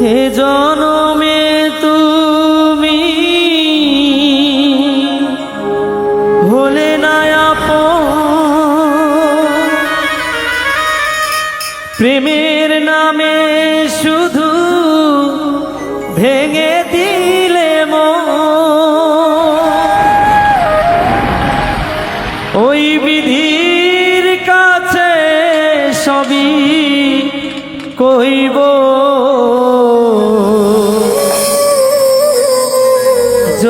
হে জনমে তুমি হলে না আপন। প্রেমের নামে শুধু ভেঙে দিলে ওই বিধির কাছে সবই কইব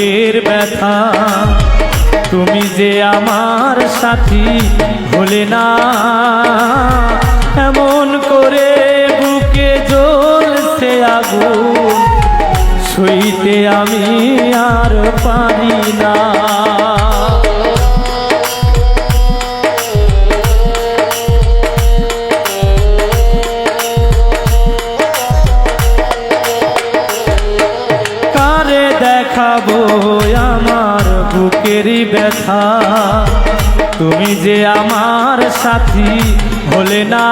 বুকের ব্যথা। তুমি যে আমার সাথী হলে না। এমন করে বুকে জ্বলছে আগু সইতে আমি আর পারি না। ব্যথা। তুমি যে আমার সাথী হলে না।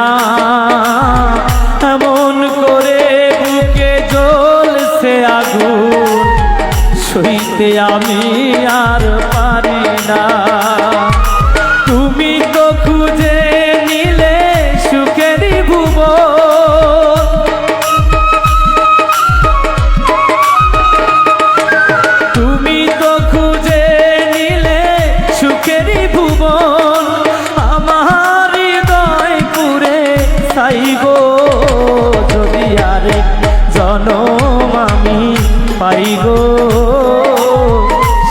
এমন করে বুকে জ্বলছে আগুন। সইতে আমি আর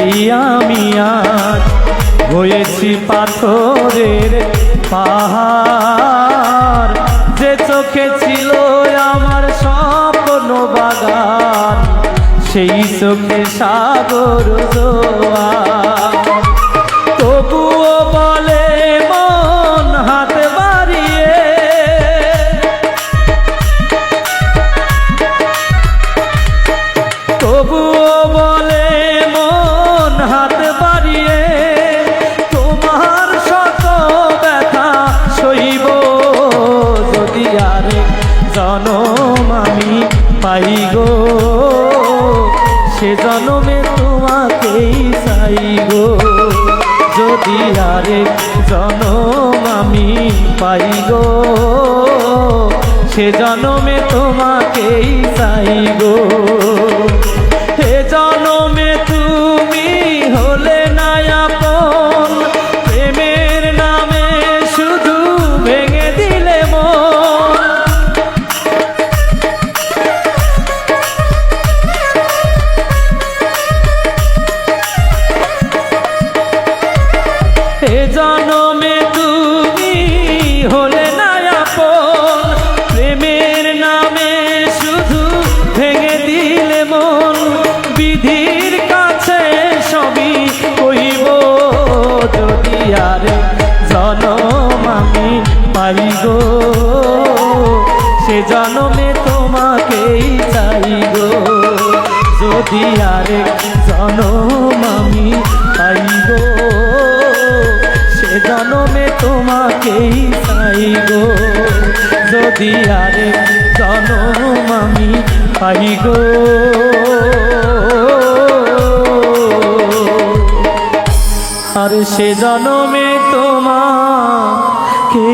এই আমি আজ হয়েছি পাথরের পাহাড়। যে চোখে ছিল আমার স্বপ্ন বাগান, সেই চোখে সাগর জোয়ার। আরে জনম আমি পাই গো। সে জনমে তোমাকেই চাই গো। জনমে তুমি হলে না প্রেমের নামে শুধু ভেঙে দিলে মন। বিধির কাছে সবই কইব যদি আর জনম আমি পাই গো, সে জনমে তোমাকেই চাই গো। যদি আরেক জনম আরেক জনম আমি পাই গো। আর সে জনমে তোমাকে